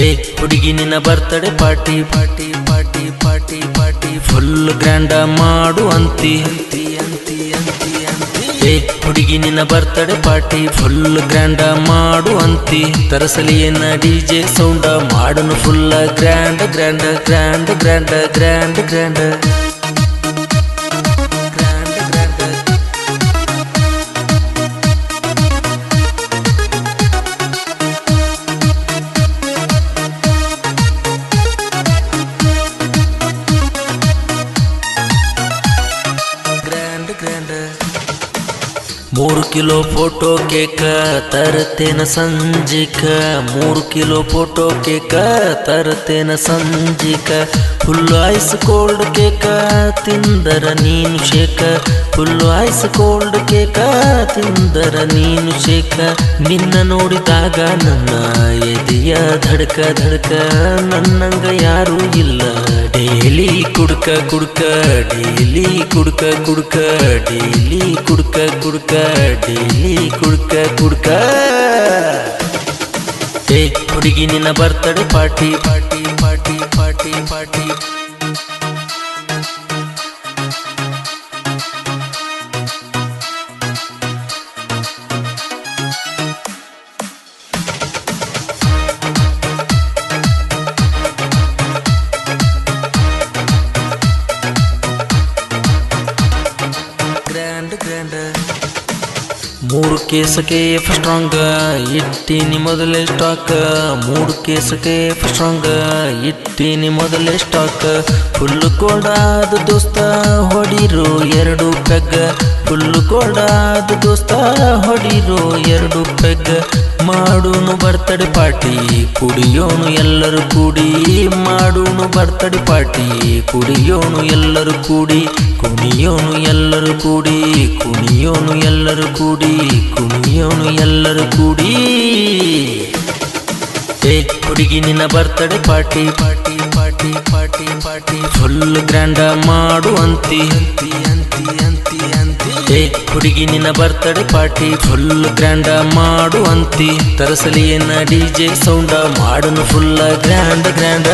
ಹುಡುಗಿ ನಿನ್ನ birthday party party party party party full grand ಮಾಡು ಅಂತಿ ಅಂತಿ ಅಂತಿ ಅಂತಿ ಅಂತಿ. ಏ ಹುಡುಗಿ ನಿನ್ನ ಬರ್ತಡೆ ಪಾರ್ಟಿ ಫುಲ್ ಗ್ರ್ಯಾಂಡ ಮಾಡು ಅಂತಿ. ತರಸಲಿ ಏನ DJ sound ಮಾಡನು full grand grand grand grand grand grand ಮೂರು ಕಿಲೋ ಫೋಟೋ ಕೇಕ ತರತೇನ ಸಂಜಿಕ. ಮೂರು ಕಿಲೋ ಫೋಟೋ ಕೇಕ ತರತೇನ ಸಂಜಿಕ. ಫುಲ್ಲು ಐಸ್ ಕೋಲ್ಡ್ ಕೇಕ ತಿಂದರ ನೀನು shake full ice cold cake ತಿಂದರ ನೀನು ಶೇಕ ನಿನ್ನ ನೋಡಿದಾಗ ನನ್ನ ಎದೆಯ ಧಡ್ಕ ಧಡ್ಕ. ನನ್ನಂಗ ಯಾರೂ ಇಲ್ಲ. ಡೇಲಿ ಕುಡ್ಕ ಕುಡ್ಕ, ಡೇಲಿ ಕುಡ್ಕ ಕುಡ್ಕ, ಡೇಲಿ ಕುಡ್ಕ ಕುಡ್ಕ, ಡೇಲಿ ಕುಡ್ಕ ಕುಡ್ಕ. ಏ ಹುಡುಗಿ, ನಿನ್ನ ಬರ್ತಡೆ ಪಾರ್ಟಿ ಪಾರ್ಟಿ பாட்டி பாட்டி கிராண்டு கிராண்டு ಮೂರು ಕೇಸಕ್ಕೆ ಎಫ್ ಸ್ಟ್ರಾಂಗ್ ಇಟ್ಟಿನಿ ಮೊದಲೇ ಸ್ಟಾಕ್ ಮೂರು ಕೇಸಕ್ಕೆ ಎಫ್ ಸ್ಟ್ರಾಂಗ್ ಇಟ್ಟಿನಿ ಮೊದಲೇ ಸ್ಟಾಕ್ ಫುಲ್ಲು ಕೋಲ್ಡಾದ ದೋಸ್ತ, ಹೊಡಿರು ಎರಡು ಪೆಗ್ ಫುಲ್ಲು ಕೋಲ್ಡಾದ ದೋಸ್ತ, ಹೊಡಿರು ಎರಡು ಪೆಗ್ ಮಾಡೋನು ಬರ್ತಡೆ ಪಾರ್ಟಿ ಕುಡಿಯೋನು ಎಲ್ಲರೂ ಕೂಡಿ. ಮಾಡೋನು ಬರ್ತಡೆ ಪಾರ್ಟಿ ಕುಡಿಯೋನು ಎಲ್ಲರೂ ಕೂಡಿ. ಕುಣಿಯೋನು ಎಲ್ಲರೂ ಕೂಡಿ, ಕುಣಿಯೋನು ಎಲ್ಲರೂ ಕೂಡಿ, ಕುಣಿಯೋನು ಎಲ್ಲರೂ ಕೂಡಿ. ಹುಡುಗಿ, ನಿನ್ನ birthday party party party party party full grand ಮಾಡು ಅಂತಿ ಅಂತಿ ಅಂತಿ ಅಂತಿ. ಅಂತಿ ಹುಡುಗಿ, ನಿನ್ನ ಬರ್ತಡೆ ಪಾರ್ಟಿ ಫುಲ್ ಗ್ರ್ಯಾಂಡ ಮಾಡು ಅಂತಿ ತರಸಲಿ ಏನ ಡಿಜೆ ಸೌಂಡ ಮಾಡನು ಫುಲ್ ಗ್ರ್ಯಾಂಡ್ ಗ್ರ್ಯಾಂಡ